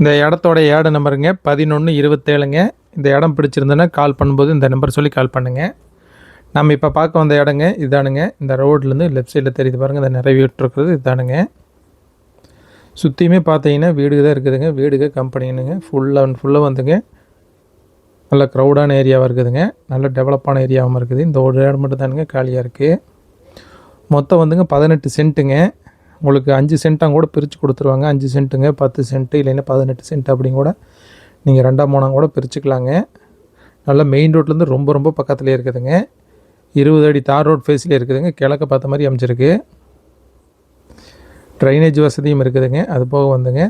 இந்த இடத்தோட ஏடு நம்பருங்க பதினொன்று இருபத்தேழுங்க. இந்த இடம் பிடிச்சிருந்தேன்னா கால் பண்ணும்போது இந்த நம்பர் சொல்லி கால் பண்ணுங்கள் நம்ம இப்போ பார்க்க வந்த இடங்க இதானுங்க. இந்த ரோட்லேருந்து லெஃப்ட் சைடில் தெரியுது பாருங்கள் இந்த நிறைய இருக்கிறது இதானுங்க. சுற்றியுமே பார்த்தீங்கன்னா வீடுக தான் இருக்குதுங்க. வீடுக கம்பெனினுங்க. ஃபுல்லாக அண்ட் ஃபுல்லாக வந்துங்க. நல்ல க்ரௌடான ஏரியாவாக இருக்குதுங்க. நல்ல டெவலப்பான ஏரியாவும் இருக்குது. இந்த ஒரு இடம் மட்டும் தானுங்க காலியாக இருக்குது மொத்தம் வந்துங்க பதினெட்டு சென்ட்டுங்க உங்களுக்கு அஞ்சு சென்ட்டாக கூட பிரித்து கொடுத்துருவாங்க. அஞ்சு சென்ட்டுங்க பத்து சென்ட்டு இல்லைன்னா பதினெட்டு சென்ட் அப்படிங்க கூட நீங்கள் ரெண்டாம் மூணாம் கூட பிரிச்சுக்கலாங்க. நல்லா மெயின் ரோட்லேருந்து ரொம்ப ரொம்ப பக்கத்துலேயே இருக்குதுங்க. இருபது அடி தார் ரோட் ஃபேஸ்லேயே இருக்குதுங்க. கிழக்க பார்த்த மாதிரி அமைச்சிருக்கு ட்ரைனேஜ் வசதியும் இருக்குதுங்க. அது போக வந்துங்க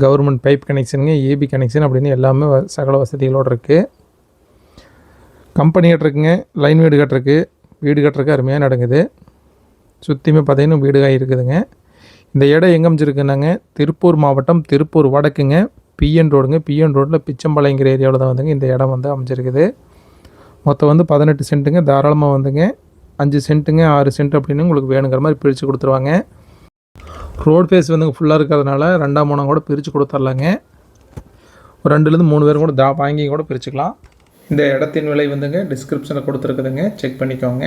கவர்மெண்ட் பைப் கனெக்ஷனுங்க ஏபி கனெக்ஷன் அப்படின்னு எல்லாமே வ- சகல வசதிகளோடு இருக்குது கம்பெனி கட்டிருக்குங்க லைன் வீடு கட்டுறதுக்கு வீடு கட்டுறதுக்கு அருமையாக நடக்குது. சுற்றியுமே பார்த்தீங்கன்னா வீடுகாய் இருக்குதுங்க. இந்த இடம் எங்கே அமைச்சிருக்குன்னாங்க திருப்பூர் மாவட்டம் திருப்பூர் வடக்குங்க. பிஎன் ரோடுங்க. பிஎன் ரோட்டில் பிச்சம்பாளையங்கிற ஏரியாவில் தான் வந்துங்க இந்த இடம் வந்து அமைச்சிருக்குது மொத்தம் வந்து பதினெட்டு சென்ட்டுங்க. தாராளமாக வந்துங்க. அஞ்சு சென்ட்டுங்க ஆறு சென்ட் அப்படின்னு உங்களுக்கு வேணுங்கிற மாதிரி பிரித்து கொடுத்துருவாங்க. ரோட் ஃபேஸ் வந்துங்க ஃபுல்லாக இருக்கிறதுனால ரெண்டாம் மூணாம் கூட பிரித்து கொடுத்துர்லாங்க. ஒரு ரெண்டுலேருந்து மூணு பேரும் கூட தா வாங்கி கூட பிரிச்சுக்கலாம். இந்த இடத்தின் விலை வந்துங்க டிஸ்கிரிப்ஷனில் கொடுத்துருக்குதுங்க. செக் பண்ணிக்கோங்க.